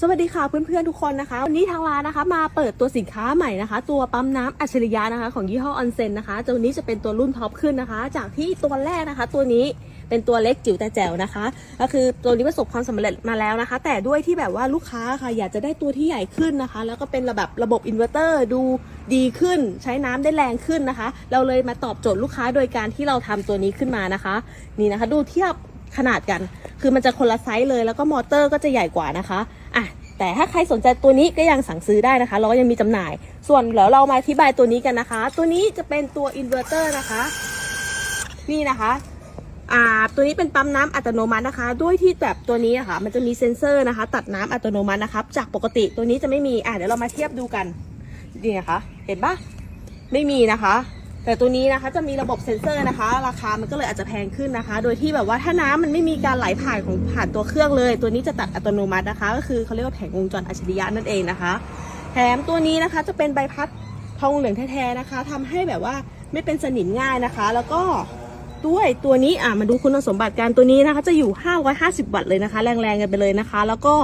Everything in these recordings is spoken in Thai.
สวัสดีค่ะเพื่อนๆทุกคนนะคะ วันนี้ทางร้านนะคะ มาเปิดตัวสินค้าใหม่นะคะ ตัวปั๊มน้ำอัจฉริยะนะคะ ของยี่ห้อออนเซนนะคะตัวนี้จะเป็นตัวรุ่นท็อปขึ้นนะคะ จากที่ตัวแรกนะคะ ตัวนี้เป็นตัวเล็กจิ๋วแต่แจ๋วนะคะ ก็คือตัวนี้ประสบความสำเร็จมาแล้วนะคะ แต่ด้วยที่แบบว่าลูกค้าค่ะ อยากจะได้ตัวที่ใหญ่ขึ้นนะคะ แล้วก็เป็นระบบระบบอินเวอร์เตอร์ดูดีขึ้น ใช้น้ำได้แรงขึ้นนะคะ เราเลยมาตอบโจทย์ลูกค้าโดยการที่เราทำตัวนี้ขึ้นมานะคะ นี่นะคะ ดูเทียบขนาดกัน คือมันจะคนละไซส์เลย แล้วก็มอเตอร์ก็จะใหญ่กว่านะคะอะ แต่ถ้าใครสนใจตัวนี้ก็ยังสั่งซื้อได้นะคะ เราก็ยังมีจำหน่าย ส่วนเดี๋ยวเรามาอธิบายตัวนี้กันนะคะ ตัวนี้จะเป็นตัวอินเวอร์เตอร์นะคะ นี่นะคะอ่าตัวนี้เป็นปั๊มน้ำอัตโนมัตินะคะ ด้วยที่แบบตัวนี้อะคะมันจะมีเซ็นเซอร์นะคะ ตัดน้ำอัตโนมัตินะคะจากปกติตัวนี้จะไม่มีอะเดี๋ยวเรามาเทียบดูกันนี่นะคะ เห็นปะไม่มีนะคะ แต่ตัวนี้นะคะจะมีระบบเซ็นเซอร์นะคะ ราคามันก็เลยอาจจะแพงขึ้นนะคะ โดยที่แบบว่าถ้าน้ำมันไม่มีการไหลผ่านของผ่านตัวเครื่องเลย ตัวนี้จะตัดอัตโนมัตินะคะ ก็คือเขาเรียกว่าแผงวงจรอัจฉริยะนั่นเองนะคะแถมตัวนี้นะคะจะเป็นใบพัดทองเหลืองแท้ๆนะคะทำให้แบบว่าไม่เป็นสนิมง่ายนะคะ แล้วก็ด้วยตัวนี้อะมาดูคุณสมบัติการตัวนี้นะคะ จะอยู่ 550 วัตต์เลยนะคะ แรงๆกันไปเลยนะคะ แล้วก็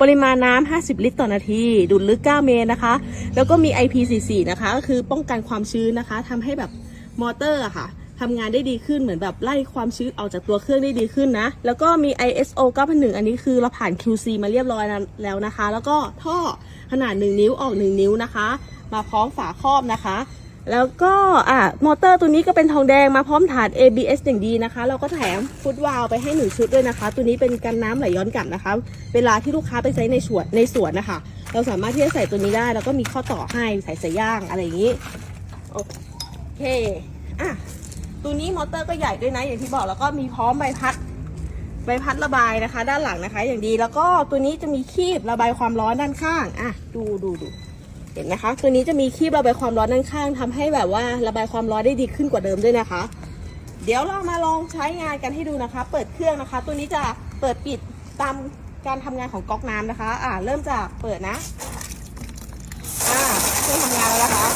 ปริมาณน้ำ 50 ลิตรต่อนาที ดูดลึก 9 เมตรนะคะ แล้วก็มี IP44 นะคะ ก็คือป้องกันความชื้นนะคะทำให้แบบมอเตอร์อะค่ะทำงานได้ดีขึ้นเหมือนแบบไล่ความชื้นออกจากตัวเครื่องได้ดีขึ้นนะ แล้วก็มี ISO 9001 อันนี้คือเราผ่าน QC มาเรียบร้อยแล้วนะคะ แล้วก็ท่อขนาด 1 นิ้วออก 1 นิ้วนะคะ มาพร้อมฝาครอบนะคะ แล้วก็อะมอเตอร์ตัวนี้ก็เป็นทองแดงมาพร้อมฐาน ABS อย่างดีนะคะ เราก็แถมฟุตวาลไปให้หนึ่งชุดด้วยนะคะ ตัวนี้เป็นกันน้ำไหลย้อนกลับนะคะ เวลาที่ลูกค้าไปใช้ในสวนในสวนนะคะ เราสามารถที่จะใส่ตัวนี้ได้ แล้วก็มีข้อต่อให้ใส่ใส่ย่างอะไรอย่างนี้โอเคอะตัวนี้มอเตอร์ก็ใหญ่ด้วยนะอย่างที่บอกแล้วก็มีพร้อมใบพัดใบพัดระบายนะคะ ด้านหลังนะคะ อย่างดีแล้วก็ตัวนี้จะมีคีบระบายความร้อนด้านข้างอะดูดูดู เห็นนะคะ ตัวนี้จะมีคีบระบายความร้อนด้านข้างทำให้แบบว่าระบายความร้อนได้ดีขึ้นกว่าเดิมด้วยนะคะ เดี๋ยวเรามาลองใช้งานกันให้ดูนะคะ เปิดเครื่องนะคะ ตัวนี้จะเปิดปิดตามการทำงานของก๊อกน้ำนะคะ อ่าเริ่มจากเปิดนะ อ่าเครื่องทำงานแล้วนะคะ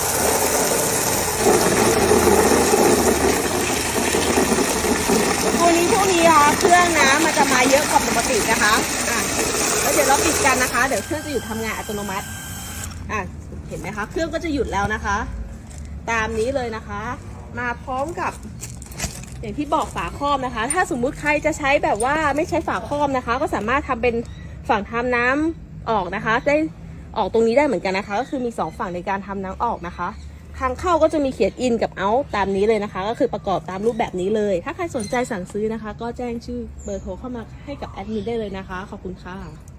ตัวนี้พวกนี้อะเครื่องน้ำมันจะมาเยอะกว่าปกตินะคะ อะแล้วเดี๋ยวเราปิดกันนะคะ เดี๋ยวเครื่องจะหยุดทำงานอัตโนมัติ อะเห็นไหมคะ เครื่องก็จะหยุดแล้วนะคะ ตามนี้เลยนะคะ มาพร้อมกับ อย่างที่บอกฝาครอบนะคะ ถ้าสมมุติใครจะใช้แบบว่าไม่ใช้ฝาครอบนะคะ ก็สามารถทำเป็นฝั่งทำน้ำออกนะคะ ได้ออกตรงนี้ได้เหมือนกันนะคะ ก็คือมีสองฝั่งในการทำน้ำออกนะคะทางเข้าก็จะมีเขียนอินกับเอาตามนี้เลยนะคะ ก็คือประกอบตามรูปแบบนี้เลย ถ้าใครสนใจสั่งซื้อนะคะ ก็แจ้งชื่อเบอร์โทรเข้ามาให้กับแอดมินได้เลยนะคะ ขอบคุณค่ะ